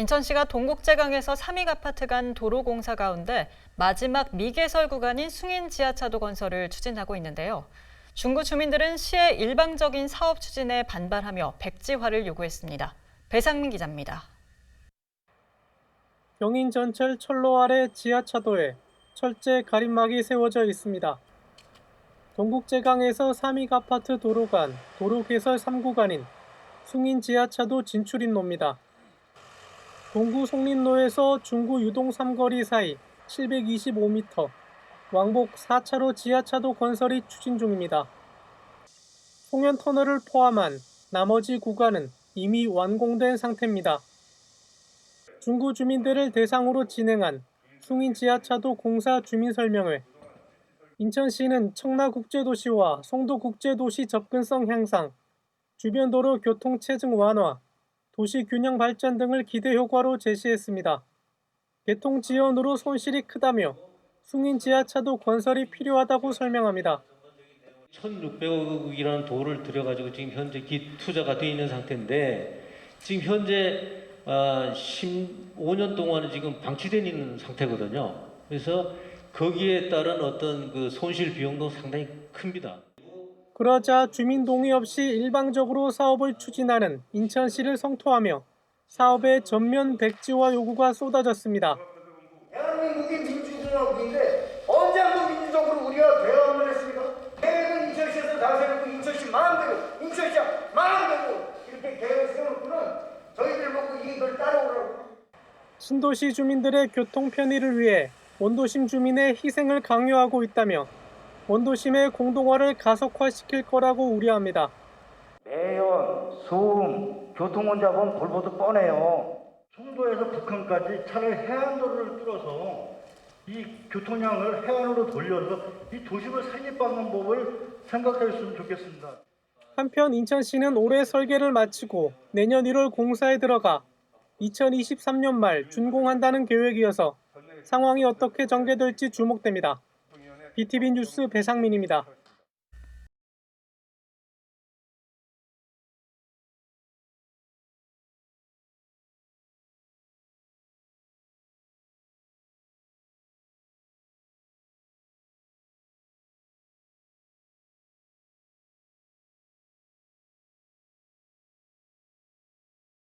인천시가 동국제강에서 삼익 아파트 간 도로 공사 가운데 마지막 미개설 구간인 숭인 지하차도 건설을 추진하고 있는데요. 중구 주민들은 시의 일방적인 사업 추진에 반발하며 백지화를 요구했습니다. 배상민 기자입니다. 경인 전철 철로 아래 지하차도에 철제 가림막이 세워져 있습니다. 동국제강에서 삼익 아파트 도로 간 도로 개설 3구간인 숭인 지하차도 진출인로입니다. 동구 송린로에서 중구 유동 삼거리 사이 725m, 왕복 4차로 지하차도 건설이 추진 중입니다. 송현 터널을 포함한 나머지 구간은 이미 완공된 상태입니다. 중구 주민들을 대상으로 진행한 숭인 지하차도 공사 주민 설명회. 인천시는 청라국제도시와 송도국제도시 접근성 향상, 주변 도로 교통 체증 완화, 도시 균형 발전 등을 기대 효과로 제시했습니다. 개통 지연으로 손실이 크다며 숭인 지하차도 건설이 필요하다고 설명합니다. 1,600억이라는 도를 들여가지고 지금 현재 기 투자가 되어 있는 상태인데 지금 현재 아, 15년 동안은 지금 방치되어 있는 상태거든요. 그래서 거기에 따른 어떤 그 손실 비용도 상당히 큽니다. 그러자 주민 동의 없이 일방적으로 사업을 추진하는 인천시를 성토하며 사업의 전면 백지화 요구가 쏟아졌습니다. 대한민국이 민주주의국인데 언제 한번 민주적으로 우리가 대화를 했습니까? 계획은 인천시에서 다 세우고 인천시 마음대로 인천시장 마음대로 이렇게 계획을 세워놓고는 저희들 먹고 이걸 따라오라고 신도시 주민들의 교통 편의를 위해 원도심 주민의 희생을 강요하고 있다며 원도심의 공동화를 가속화시킬 거라고 우려합니다. 매연, 소음, 교통원잡은 볼보도 뻔해요 송도에서 북한까지 차라리 해안도로를 뚫어서 이 교통량을 해안으로 돌려서 이 도심을 살립받는 법을 생각했으면 좋겠습니다. 한편 인천시는 올해 설계를 마치고 내년 1월 공사에 들어가 2023년 말 준공한다는 계획이어서 상황이 어떻게 전개될지 주목됩니다. BTV 뉴스 배상민입니다.